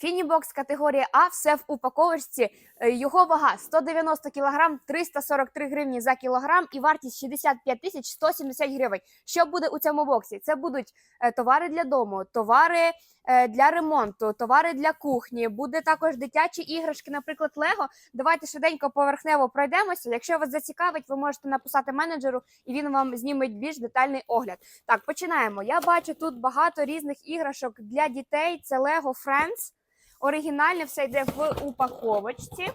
Фінібокс категорія А, все в упаковочці. Е, Його вага 190 кг, 343 гривні за кілограм і вартість 65 тисяч 170 гривень. Що буде у цьому боксі? Це будуть е, товари для дому, товари е, для ремонту, товари для кухні. Буде також дитячі іграшки, наприклад, Лего. Давайте швиденько поверхнево пройдемося. Якщо вас зацікавить, ви можете написати менеджеру, і він вам зніме більш детальний огляд. Так, починаємо. Я бачу тут багато різних іграшок для дітей. Це Lego Friends. Оригінальне все йде в упаковочці.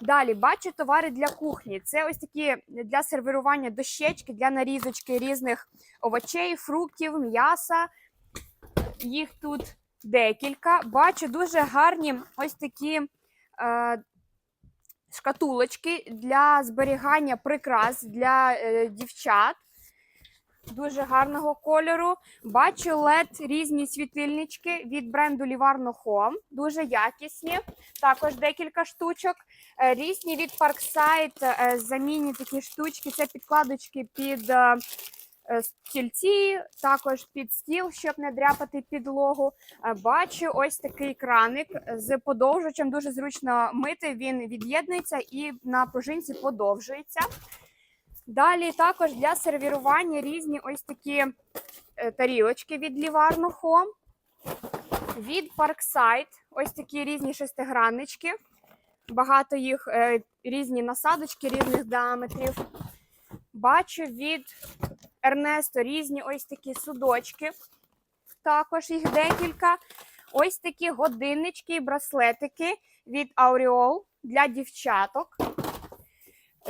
Далі бачу товари для кухні. Це ось такі для сервірування дощечки, для нарізочки різних овочей, фруктів, м'яса. Їх тут декілька. Бачу дуже гарні ось такі е, шкатулочки для зберігання прикрас для е, дівчат. Дуже гарного кольору. Бачу LED різні світильнички від бренду Livarno Home. Дуже якісні. Також декілька штучок. Е, Різні від Parkside е, замінні такі штучки. Це підкладочки під е, стільці, також під стіл, щоб не дряпати підлогу. Бачу ось такий краник з подовжувачем. Дуже зручно мити. Він від'єднується і на пружинці подовжується. Далі також для сервірування різні ось такі е, тарілочки від Livarno Home, від Parkside, ось такі різні шестиграннички. Багато їх е, різні насадочки різних діаметрів. Бачу від Ernesto різні ось такі судочки. Також їх декілька. Ось такі годиннички і браслетики від Aureol для дівчаток.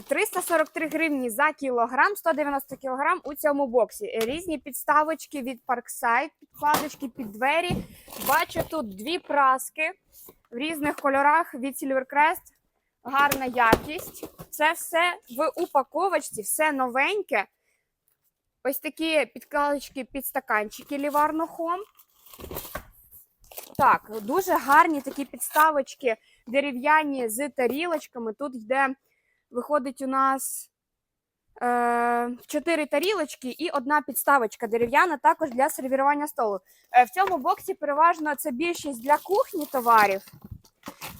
343 гривні за кілограм, 190 кілограм у цьому боксі. Різні підставочки від Parkside, підкладочки під двері. Бачу тут дві праски в різних кольорах від Silvercrest. Гарна якість. Це все в упаковочці, все новеньке. Ось такі підкладочки під стаканчики Livarno Home. Так, дуже гарні такі підставочки дерев'яні з тарілочками. Тут йде виходить у нас е, 4 тарілочки і одна підставочка дерев'яна, також для сервірування столу. Е, в цьому боксі переважно це більшість для кухні товарів.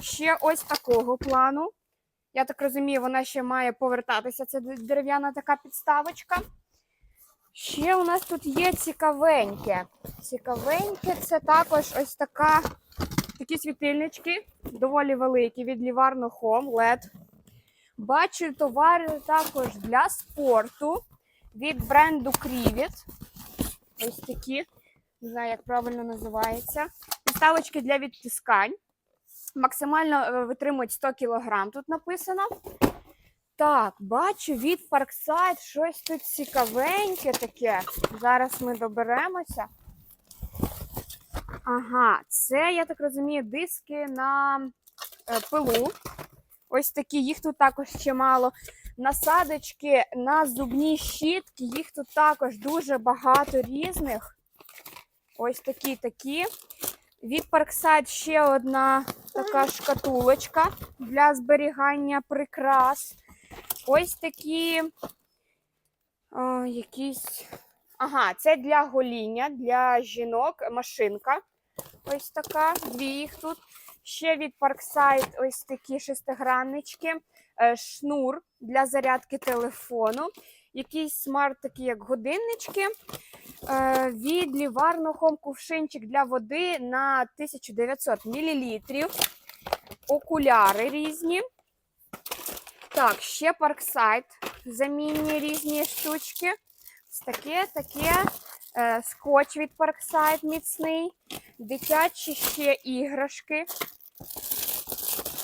Ще ось такого плану. Я так розумію, вона ще має повертатися. Це дерев'яна така підставочка. Ще у нас тут є цікавеньке. Цікавеньке це також ось така, такі світильнички, доволі великі від Livarno Home LED. Бачу товари також для спорту від бренду Крівіт. Ось такі, не знаю, як правильно називається. Підставочки для відтискань. Максимально е, витримують 100 кг, тут написано. Так, бачу від Parkside щось тут цікавеньке таке. Зараз ми доберемося. Ага, це, я так розумію, диски на е, пилу. Ось такі, їх тут також чимало. Насадочки на зубні щітки, їх тут також дуже багато різних. Ось такі такі. Від Parkside ще одна така шкатулочка для зберігання прикрас. Ось такі о, якісь. Ага, це для гоління, для жінок машинка. Ось така, дві їх тут. Ще від Parkside ось такі шестиграннички, е, шнур для зарядки телефону, якийсь смарт, такі як годиннички. Е, Від Home кувшинчик для води на 1900 мл. Окуляри різні. Так, ще Parkside, замінні різні штучки. Ось таке, таке. Е, Скотч від Parkside міцний. Дитячі ще іграшки.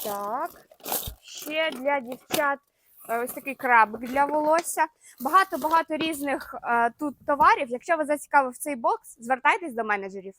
Так. Ще для дівчат е, ось такий крабик для волосся. Багато-багато різних е, тут товарів. Якщо вас зацікавив цей бокс, звертайтесь до менеджерів.